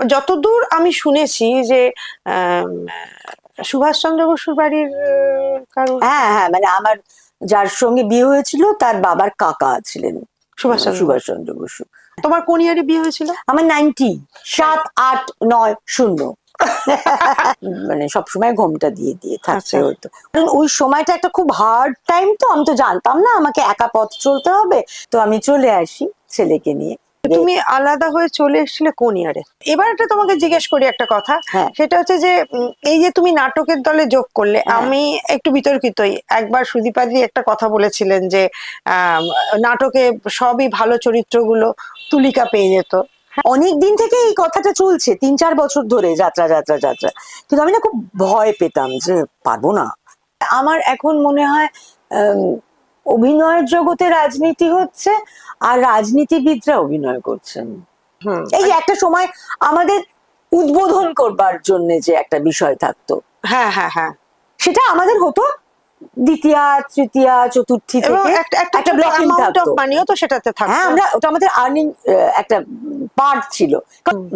যতদূর আমি শুনেছি যে সুভাষচন্দ্র বসুর বাড়ির আহ, কারও হ্যাঁ হ্যাঁ মানে আমার যার সঙ্গে বিয়ে হয়েছিল তার বাবার কাকা ছিলেন সুভাষচন্দ্র সুভাষচন্দ্র বসু। তোমার কোন ইয়ারে বিয়ে হয়েছিল? আমার নাইনটি সাত আট নয় শূন্য। মানে সবসময় ঘোমটা দিয়ে দিয়ে থাকতে আচ্ছা। হতো। কারণ ওই সময়টা একটা খুব হার্ড টাইম তো আমি তো জানতাম না আমাকে একা পথ চলতে হবে। তো আমি চলে আসি ছেলেকে নিয়ে। তুমি আলাদা হয়ে চলে এসেছিলে কোন ইয়ারে এবার একটা তোমাকে জিজ্ঞেস করি একটা কথা। হ্যাঁ। সেটা হচ্ছে যে এই যে তুমি নাটকের দলে যোগ করলে হ্যাঁ। আমি একটু বিতর্কিতই একবার সুদীপাদি একটা কথা বলেছিলেন যে নাটকে সবই ভালো চরিত্রগুলো তুলিকা পেয়ে যেত। অনেক দিন থেকে এই কথাটা চলছে তিন চার বছর ধরে যাত্রা যাত্রা যাত্রা। কিন্তু আমি না খুব ভয় পেতাম যে পারব না। আমার এখন মনে হয় অভিনয়ের জগতে রাজনীতি হচ্ছে আর রাজনীতিবিদরা অভিনয় করছেন। এই একটা সময় আমাদের উদ্বোধন করবার জন্য যে একটা বিষয় থাকতো। হ্যাঁ হ্যাঁ হ্যাঁ। সেটা আমাদের হতো দ্বিতীয়া তৃতীয়া চতুর্থী থেকে একটা থাকতো। মানিও তো সেটাতে থাকতো। হ্যাঁ আমরা ওটা আমাদের আর্নিং একটা পার্ট ছিল।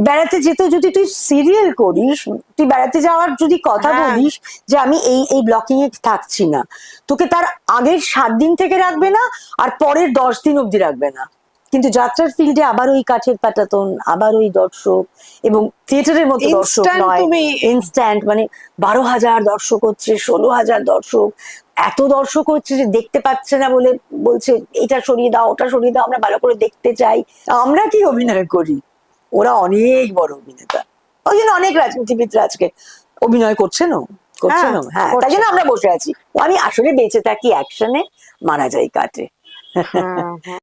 বেড়াতে যেতে যদি তুই সিরিয়াল করিস তুই বেড়াতে যাওয়ার যদি কথা হ্যাঁ। বলিস যে আমি এই এই ব্লকিং এ থাকছি না তোকে তার আগের সাত দিন থেকে রাখবে না আর পরের দশ দিন অবধি রাখবে না। কিন্তু যাত্রার ফিল্ডে আবার ওই কাঠের পাটাতন আবার ওই দর্শক এবং থিয়েটারের মতো দর্শক নয়। ইনস্ট্যান্ট মানে বারো হাজার দর্শক হচ্ছে ষোলো হাজার দর্শক এত দর্শক হচ্ছে যে দেখতে পাচ্ছে না বলে বলছে এটা সরিয়ে দাও ওটা সরিয়ে দাও আমরা ভালো করে দেখতে চাই। আমরা কি অভিনয় করি? ওরা অনেক বড় অভিনেতা। ওই জন্য অনেক রাজনীতিবিদরা আজকে অভিনয় করছেনও করছেনও হ্যাঁ তাই জন্য আমরা বসে আছি। আমি আসলে বেঁচে থাকি অ্যাকশনে মারা যাই কাটে। হ্যাঁ, হ্যাঁ।